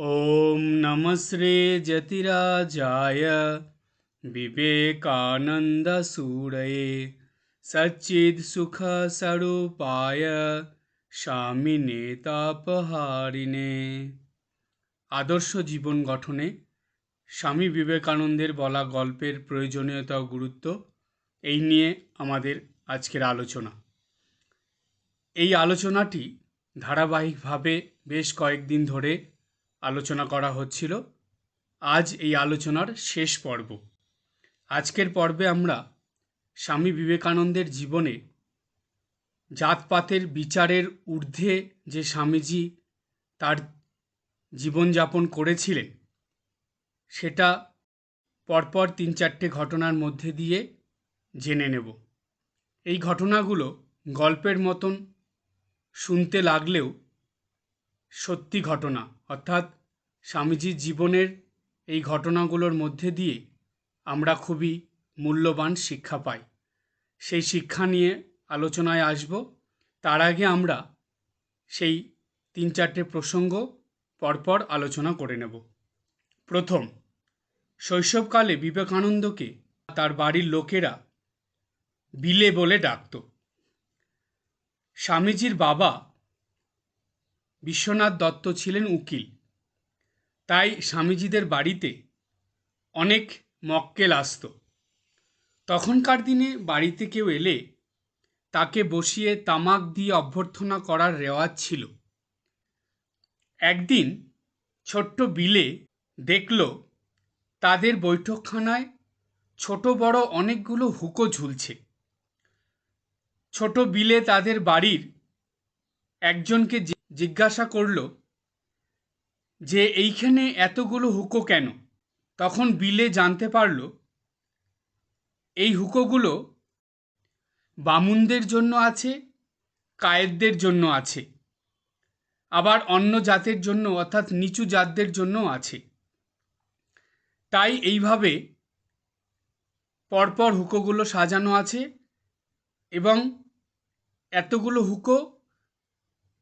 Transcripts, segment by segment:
ॐ नमः श्रीजतिराजाय विवेकानन्दसूरये सच्चित्सुखस्वरूपाय স্বামিনে তাপহারিণে আদর্শ জীবন গঠনে স্বামী বিবেকানন্দের বলা গল্পের প্রয়োজনীয়তা ও গুরুত্ব এই নিয়ে আমাদের আজকের আলোচনা এই আলোচনাটি ধারাবাহিকভাবে বেশ কয়েকদিন ধরে আলোচনা করা হচ্ছিল। আজ এই আলোচনার শেষ পর্ব। আজকের পর্বে আমরা স্বামী বিবেকানন্দের জীবনে জাতপাতের বিচারের ঊর্ধ্বে যে স্বামীজি তার জীবনযাপন করেছিলেন, সেটা পরপর তিন চারটে ঘটনার মধ্যে দিয়ে জেনে নেব। এই ঘটনাগুলো গল্পের মতন শুনতে লাগলেও সত্যি ঘটনা। অর্থাৎ স্বামীজির জীবনের এই ঘটনাগুলোর মধ্যে দিয়ে আমরা খুবই মূল্যবান শিক্ষা পাই। সেই শিক্ষা নিয়ে আলোচনায় আসব। তার আগে আমরা সেই তিন চারটে প্রসঙ্গ পরপর আলোচনা করে নেব। প্রথম, শৈশবকালে বিবেকানন্দকে তার বাড়ির লোকেরা বিলে বলে ডাকত। স্বামীজির বাবা বিশ্বনাথ দত্ত ছিলেন উকিল। তাই স্বামীজিদের বাড়িতে অনেক মক্কেল আসতো। তখনকার দিনে বাড়িতে কেউ এলে তাকে বসিয়ে তামাক দিয়ে অভ্যর্থনা করার রেওয়াজ ছিল। একদিন ছোট্ট বিলে দেখল, তাদের বৈঠকখানায় ছোট বড় অনেকগুলো হুকো ঝুলছে। ছোট বিলে তাদের বাড়ির একজনকে জিজ্ঞাসা করল, যে এইখানে এতগুলো হুকো কেন? তখন বিলে জানতে পারল, এই হুকোগুলো বামুনদের জন্য আছে, কায়েদদের জন্য আছে, আবার অন্য জাতের জন্য, অর্থাৎ নিচু জাতদের জন্য আছে। তাই এইভাবে পরপর হুকোগুলো সাজানো আছে এবং এতগুলো হুকো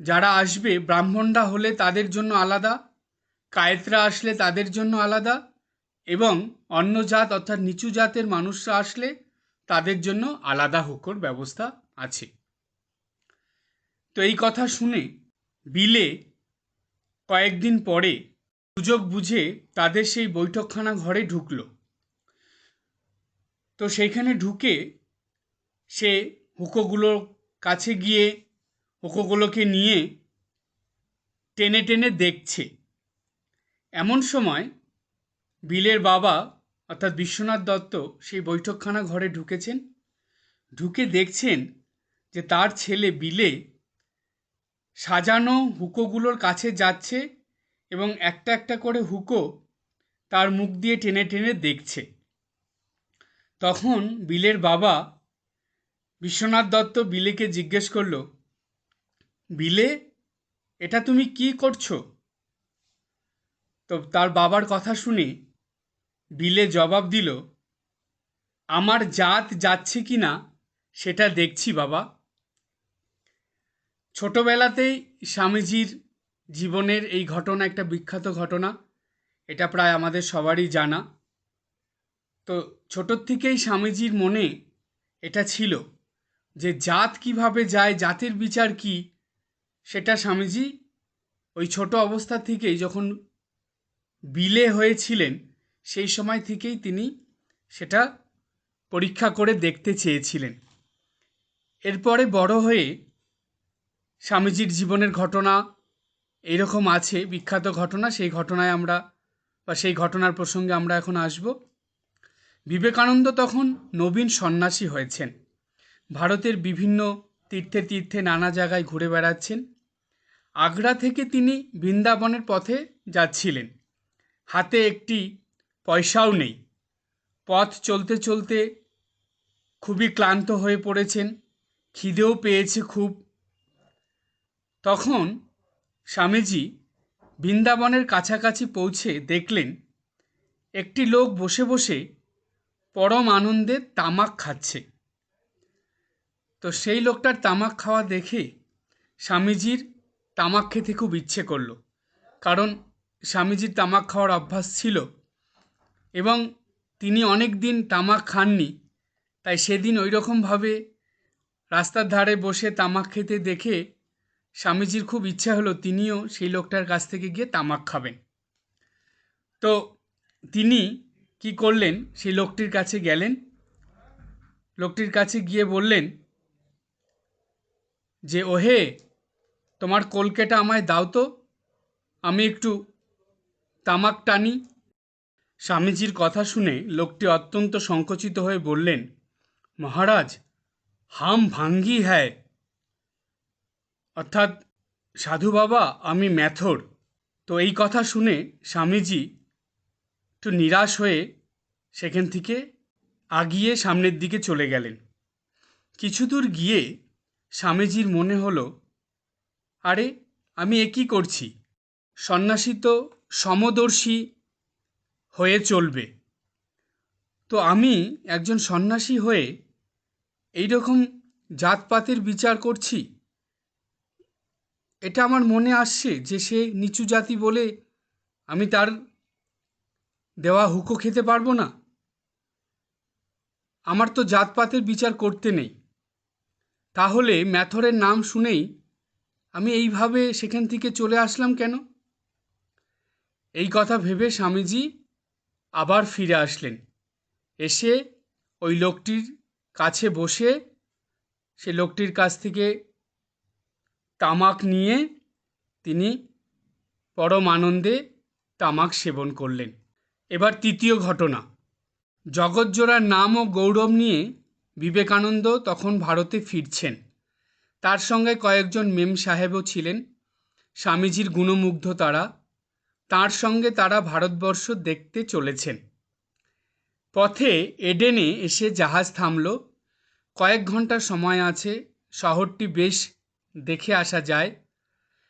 যারা আসবে, ব্রাহ্মণরা হলে তাদের জন্য আলাদা, কায়েতরা আসলে তাদের জন্য আলাদা এবং অন্য জাত অর্থাৎ নিচু জাতের মানুষরা আসলে তাদের জন্য আলাদা হুকোর ব্যবস্থা আছে। তো এই কথা শুনে বিলে কয়েকদিন পরে সুযোগ বুঝে তাদের সেই বৈঠকখানা ঘরে ঢুকলো। তো সেইখানে ঢুকে সে হুকোগুলোর কাছে গিয়ে হুকোগুলোকে নিয়ে টেনে টেনে দেখছে। এমন সময় বিলের বাবা, অর্থাৎ বিশ্বনাথ দত্ত, সেই বৈঠকখানা ঘরে ঢুকেছেন। ঢুকে দেখছেন যে তার ছেলে বিলে সাজানো হুকোগুলোর কাছে যাচ্ছে এবং একটা একটা করে হুকো তার মুখ দিয়ে টেনে টেনে দেখছে। তখন বিলের বাবা বিশ্বনাথ দত্ত বিলেকে জিজ্ঞেস করল বিলে এটা তুমি কি করছ? তো তার বাবার কথা শুনে বিলে জবাব দিল, আমার জাত যাচ্ছে কি না, সেটা দেখছি বাবা। ছোটবেলাতেই স্বামীজির জীবনের এই ঘটনা, একটা বিখ্যাত ঘটনা, এটা প্রায় আমাদের সবারই জানা। তো ছোটোর থেকেই স্বামীজির মনে এটা ছিল যে জাত কীভাবে যায়, জাতের বিচার কি সেটা স্বামীজি ওই ছোট অবস্থা থেকেই যখন বিলে হয়েছিলেন, সেই সময় থেকেই তিনি সেটা পরীক্ষা করে দেখতে চেয়েছিলেন। এরপরে বড় হয়ে স্বামীজির জীবনের ঘটনা এরকম আছে, বিখ্যাত ঘটনা, সেই ঘটনায় আমরা বা সেই ঘটনার প্রসঙ্গে আমরা এখন আসব। বিবেকানন্দ তখন নবীন সন্ন্যাসী হয়েছেন। ভারতের বিভিন্ন তীর্থে তীর্থে নানা জায়গায় ঘুরে বেড়াচ্ছেন। আগ্রা থেকে তিনি বৃন্দাবনের পথে যাচ্ছিলেন। হাতে একটি পয়সাও নেই। পথ চলতে চলতে খুবই ক্লান্ত হয়ে পড়েছেন, খিদেও পেয়েছে খুব। তখন স্বামীজি বৃন্দাবনের কাছাকাছি পৌঁছে দেখলেন, একটি লোক বসে বসে পরম আনন্দে তামাক খাচ্ছে। তো সেই লোকটার তামাক খাওয়া দেখে স্বামীজির তামাক খেতে খুব ইচ্ছে করল। কারণ স্বামীজির তামাক খাওয়ার অভ্যাস ছিল এবং তিনি অনেক দিন তামাক খাননি। তাই সেদিন ওই রকমভাবে রাস্তার ধারে বসে তামাক খেতে দেখে স্বামীজির খুব ইচ্ছা হলো তিনিও সেই লোকটার কাছ থেকে গিয়ে তামাক খাবেন। তো তিনি কি করলেন? সেই লোকটির কাছে গেলেন। লোকটির কাছে গিয়ে বললেন যে, ওহে তোমার কলকেটা আমায় দাও তো। আমি একটু তামাক টানি। স্বামীজির কথা শুনে লোকটি অত্যন্ত সংকুচিত হয়ে বললেন, মহারাজ, হাম ভাঙ্গি হ্যায়। অর্থাৎ সাধু বাবা, আমি ম্যাথর। তো এই কথা শুনে স্বামীজি একটু নিরাশ হয়ে সেখান থেকে আগিয়ে সামনের দিকে চলে গেলেন। কিছু দূর গিয়ে স্বামীজির মনে হলো আরে, আমি এ কী করছি? সন্ন্যাসী তো সমদর্শী হয়ে চলবে। তো আমি একজন সন্ন্যাসী হয়ে এই রকম জাতপাতের বিচার করছি? এটা আমার মনে আসছে যে সে নিচু জাতি বলে আমি তার দেওয়া হুকো খেতে পারব না। আমার তো জাতপাতের বিচার করতে নেই। তাহলে ম্যাথরের নাম শুনেই আমি এইভাবে সেখান থেকে চলে আসলাম কেন? এই কথা ভেবে স্বামীজি আবার ফিরে আসলেন। এসে ওই লোকটির কাছে বসে সে লোকটির কাছ থেকে তামাক নিয়ে তিনি পরম আনন্দে তামাক সেবন করলেন। এবার তৃতীয় ঘটনা। জগৎজোড়ার নাম ও গৌরব নিয়ে বিবেকানন্দ তখন ভারতে ফিরছেন। তার সঙ্গে কয়েকজন মেম সাহেবও ছিলেন। স্বামীজির গুণমুগ্ধ তারা তার সঙ্গে তারা ভারতবর্ষ দেখতে চলেছেন। পথে এডেনে এসে জাহাজ থামল। কয়েক ঘণ্টা সময় আছে, শহরটি বেশ দেখে আসা যায়।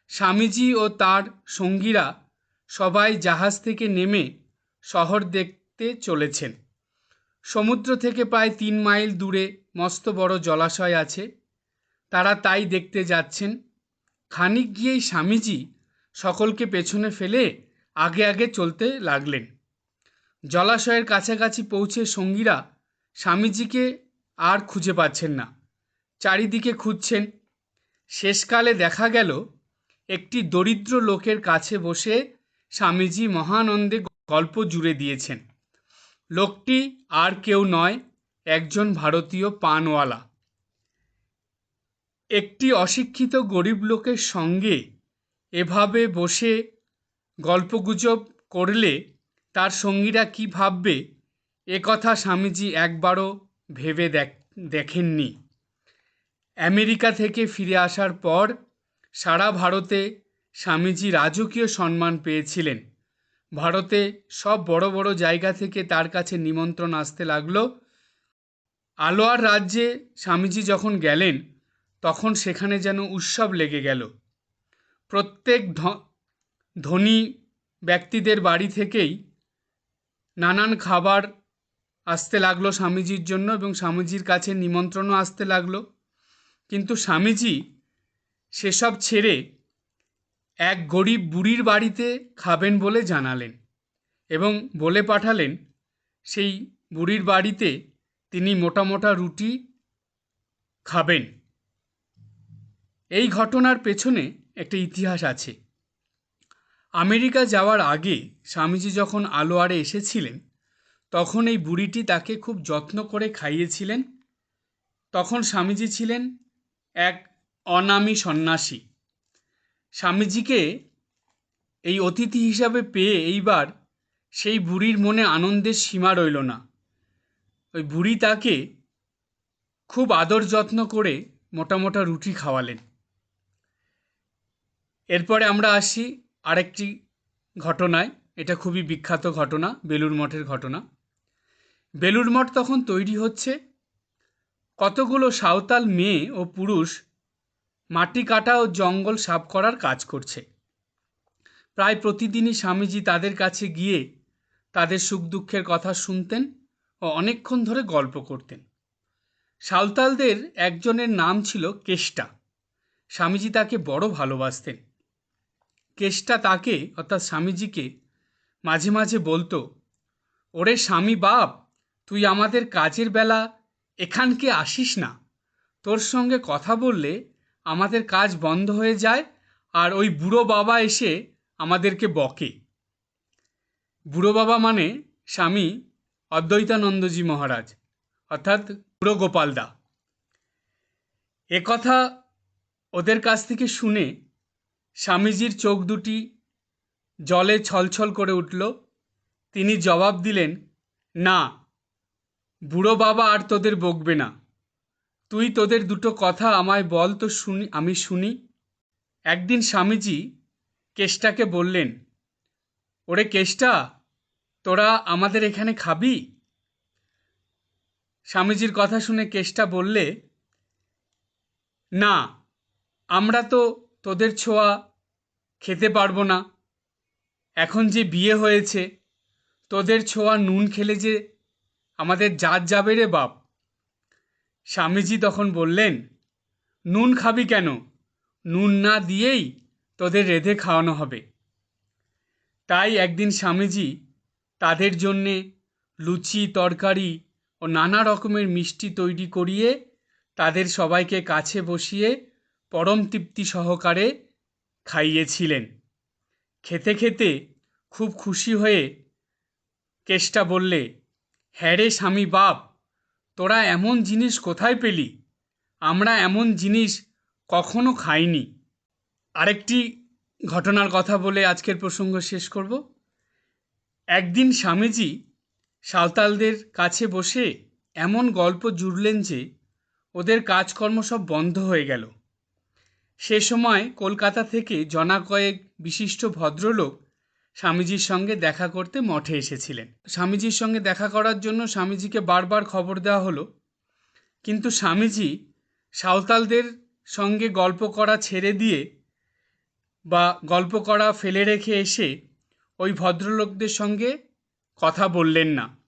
স্বামীজি ও তার সঙ্গীরা সবাই জাহাজ থেকে নেমে শহর দেখতে চলেছেন। সমুদ্র থেকে প্রায় তিন মাইল দূরে মস্ত বড় জলাশয় আছে। তারা তাই দেখতে যাচ্ছেন। খানিক গিয়েই স্বামীজি সকলকে পেছনে ফেলে আগে আগে চলতে লাগলেন। জলাশয়ের কাছাকাছি পৌঁছে সঙ্গীরা স্বামীজিকে আর খুঁজে পাচ্ছেন না। চারিদিকে খুঁজছেন। শেষকালে দেখা গেল, একটি দরিদ্র লোকের কাছে বসে স্বামীজি মহানন্দে গল্প জুড়ে দিয়েছেন। লোকটি আর কেউ নয়, একজন ভারতীয় পানওয়ালা। একটি অশিক্ষিত গরিব লোকের সঙ্গে এভাবে বসে গল্পগুজব করলে তার সঙ্গীরা কি ভাববে? এ কথা স্বামীজি একবারও ভেবে দেখ, দেখেননি। আমেরিকা থেকে ফিরে আসার পর সারা ভারতে স্বামীজি রাজকীয় সম্মান পেয়েছিলেন। ভারতে সব বড় বড় জায়গা থেকে তার কাছে নিমন্ত্রণ আসতে লাগল। আলোয়ার রাজ্যে স্বামীজি যখন গেলেন তখন সেখানে যেন উৎসব লেগে গেল। প্রত্যেক ধনী ব্যক্তিদের বাড়ি থেকেই নানান খাবার আসতে লাগল স্বামীজির জন্য এবং স্বামীজির কাছে নিমন্ত্রণও আসতে লাগল। কিন্তু স্বামীজি সেসব ছেড়ে এক গরিব বুড়ির বাড়িতে খাবেন বলে জানালেন এবং বলে পাঠালেন, সেই বুড়ির বাড়িতে তিনি মোটা মোটা রুটি খাবেন। এই ঘটনার পেছনে একটা ইতিহাস আছে। আমেরিকা যাওয়ার আগে স্বামীজি যখন আলোয়ারে এসেছিলেন, তখন এই বুড়িটি তাকে খুব যত্ন করে খাইয়েছিলেন। তখন স্বামীজি ছিলেন এক অনামী সন্ন্যাসী। স্বামীজিকে এই অতিথি হিসাবে পেয়ে এইবার সেই বুড়ির মনে আনন্দের সীমা রইল না। ওই বুড়ি তাকে খুব আদর যত্ন করে মোটা মোটা রুটি খাওয়ালেন। এরপরে আমরা আসি আরেকটি ঘটনায়। এটা খুবই বিখ্যাত ঘটনা বেলুর মঠের ঘটনা। বেলুর মঠ তখন তৈরি হচ্ছে কতগুলো সাঁওতাল মেয়ে ও পুরুষ মাটি কাটা ও জঙ্গল সাফ করার কাজ করছে। প্রায় প্রতিদিনই স্বামীজি তাদের কাছে গিয়ে তাদের সুখ দুঃখের কথা শুনতেন ও অনেকক্ষণ ধরে গল্প করতেন। সাঁওতালদের একজনের নাম ছিল কেষ্টা। স্বামীজি তাকে বড় ভালোবাসতেন। কেষ্টা তাকে, অর্থাৎ স্বামীজিকে, মাঝে মাঝে বলতো, ওরে স্বামী বাপ, তুই আমাদের কাজের বেলা এখানকে আসিস না। তোর সঙ্গে কথা বললে আমাদের কাজ বন্ধ হয়ে যায় আর ওই বুড়ো বাবা এসে আমাদেরকে বকে। বুড়ো বাবা মানে স্বামী অদ্বৈতানন্দজি মহারাজ, অর্থাৎ বুড়ো গোপালদা এ কথা ওদের কাছ থেকে শুনে স্বামীজির চোখ দুটি জলে ছলছল করে উঠল। তিনি জবাব দিলেন, না, বুড়ো বাবা আর তোদের বকবে না। তুই তোদের দুটো কথা আমায় বল তো শুনি, আমি শুনি। একদিন স্বামীজি কেষ্টাকে বললেন, ওরে কেষ্টা, তোরা আমাদের এখানে খাবি? স্বামীজির কথা শুনে কেষ্টা বললে, না, আমরা তো তোদের ছোঁয়া খেতে পারব না। এখন যে বিয়ে হয়েছে, তোদের ছোঁয়া নুন খেলে যে আমাদের জাত যাবে রে বাপ। স্বামীজি তখন বললেন, নুন খাবি কেন? নুন না দিয়েই তোদের রেঁধে খাওয়ানো হবে। তাই একদিন স্বামীজি তাদের জন্যে লুচি, তরকারি ও নানা রকমের মিষ্টি তৈরি করিয়ে তাদের সবাইকে কাছে বসিয়ে পরম তৃপ্তি সহকারে খাইয়েছিলেন। খেতে খেতে খুব খুশি হয়ে কেষ্টা বললে হ্যাঁ রে স্বামী বাপ, তোরা এমন জিনিস কোথায় পেলি? আমরা এমন জিনিস কখনো খাইনি। আরেকটি ঘটনার কথা বলে আজকের প্রসঙ্গ শেষ করব। একদিন স্বামীজি সাঁওতালদের কাছে বসে এমন গল্প জুড়লেন যে, ওদের কাজকর্ম সব বন্ধ হয়ে গেল। সে সময় কলকাতা থেকে জনা কয়েক বিশিষ্ট ভদ্রলোক স্বামীজির সঙ্গে দেখা করতে মঠে এসেছিলেন। স্বামীজির সঙ্গে দেখা করার জন্য স্বামীজিকে বারবার খবর দেওয়া হলো। কিন্তু স্বামীজি সাঁওতালদের সঙ্গে গল্প করা ছেড়ে দিয়ে বা গল্প করা ফেলে রেখে এসে ওই ভদ্রলোকদের সঙ্গে কথা বললেন না।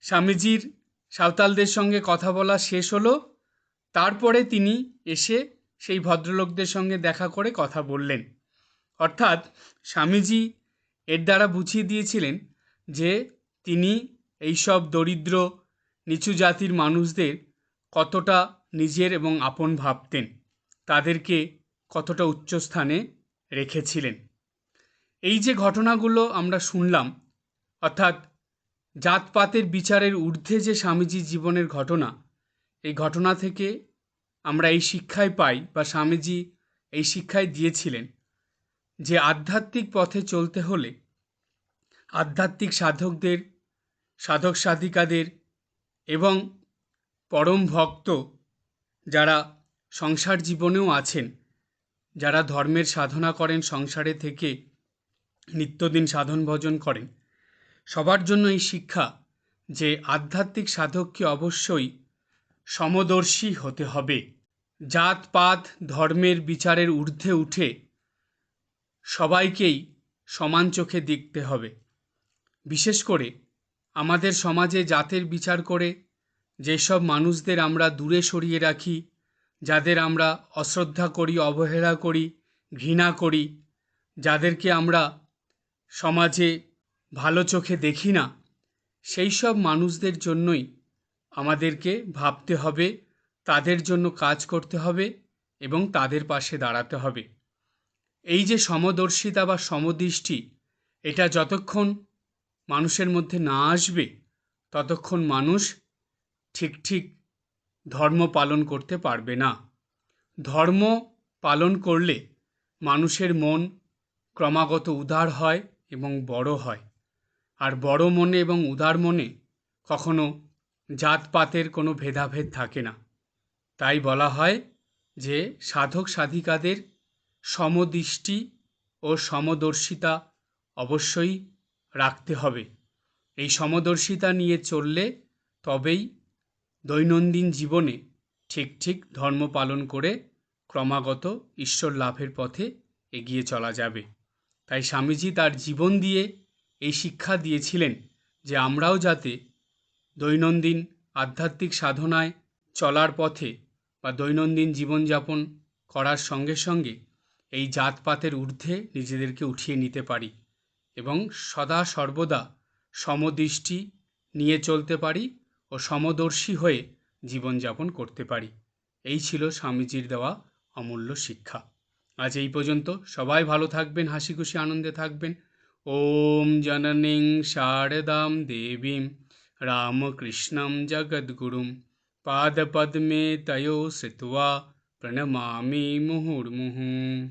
স্বামীজির সাঁওতালদের সঙ্গে কথা বলা শেষ হলো। তারপরে তিনি এসে সেই ভদ্রলোকদের সঙ্গে দেখা করে কথা বললেন। অর্থাৎ স্বামীজি এর দ্বারা বুঝিয়ে দিয়েছিলেন যে তিনি এইসব দরিদ্র, নিচু জাতির মানুষদের কতটা নিজের এবং আপন ভাবতেন, তাদেরকে কতটা উচ্চ স্থানে রেখেছিলেন। এই যে ঘটনাগুলো আমরা শুনলাম, অর্থাৎ জাতপাতের বিচারের ঊর্ধ্বে যে স্বামীজির জীবনের ঘটনা, এই ঘটনা থেকে আমরা এই শিক্ষায় পাই বা স্বামীজি এই শিক্ষায় দিয়েছিলেন যে আধ্যাত্মিক পথে চলতে হলে আধ্যাত্মিক সাধকদের, সাধক সাধিকাদের এবং পরম ভক্ত যারা সংসার জীবনেও আছেন, যারা ধর্মের সাধনা করেন, সংসারে থেকে নিত্যদিন সাধন ভজন করেন, সবার জন্য এই শিক্ষা যে আধ্যাত্মিক সাধককে অবশ্যই সমদর্শী হতে হবে। জাতপাত ধর্মের বিচারের ঊর্ধ্বে উঠে সবাইকেই সমান চোখে দেখতে হবে। বিশেষ করে আমাদের সমাজে জাতের বিচার করে যেসব মানুষদের আমরা দূরে সরিয়ে রাখি, যাদের আমরা অশ্রদ্ধা করি, অবহেলা করি, ঘৃণা করি, যাদেরকে আমরা সমাজে ভালো চোখে দেখি না, সেই সব মানুষদের জন্যই আমাদেরকে ভাবতে হবে তাদের জন্য কাজ করতে হবে এবং তাদের পাশে দাঁড়াতে হবে। এই যে সমদর্শিতা বা সমদৃষ্টি, এটা যতক্ষণ মানুষের মধ্যে না আসবে, ততক্ষণ মানুষ ঠিক ঠিক ধর্ম পালন করতে পারবে না। ধর্ম পালন করলে মানুষের মন ক্রমাগত উদার হয় এবং বড় হয়। আর বড় মনে এবং উদার মনে কখনো জাতপাতের কোনো ভেদাভেদ থাকে না। তাই বলা হয় যে সাধক সাধিকাদের সমদৃষ্টি ও সমদর্শিতা অবশ্যই রাখতে হবে। এই সমদর্শিতা নিয়ে চললে তবেই দৈনন্দিন জীবনে ঠিক ঠিক ধর্ম পালন করে ক্রমাগত ঈশ্বর লাভের পথে এগিয়ে চলা যাবে। তাই স্বামীজি তার জীবন দিয়ে এই শিক্ষা দিয়েছিলেন যে আমরাও যাতে দৈনন্দিন আধ্যাত্মিক সাধনায় চলার পথে বা দৈনন্দিন জীবনযাপন করার সঙ্গে সঙ্গে এই জাতপাতের ঊর্ধ্বে নিজেদেরকে উঠিয়ে নিতে পারি এবং সদা সর্বদা সমদৃষ্টি নিয়ে চলতে পারি ও সমদর্শী হয়ে জীবনযাপন করতে পারি। এই ছিল স্বামীজির দেওয়া অমূল্য শিক্ষা। আজ এই পর্যন্ত। সবাই ভালো থাকবেন হাসি খুশি আনন্দে থাকবেন। ওম জননীং শারদাম দেবীম রামকৃষ্ণম জগদ্গুরুম। पादपद्मे तयो सित्वा प्रणमामि मुहुर्मुहुः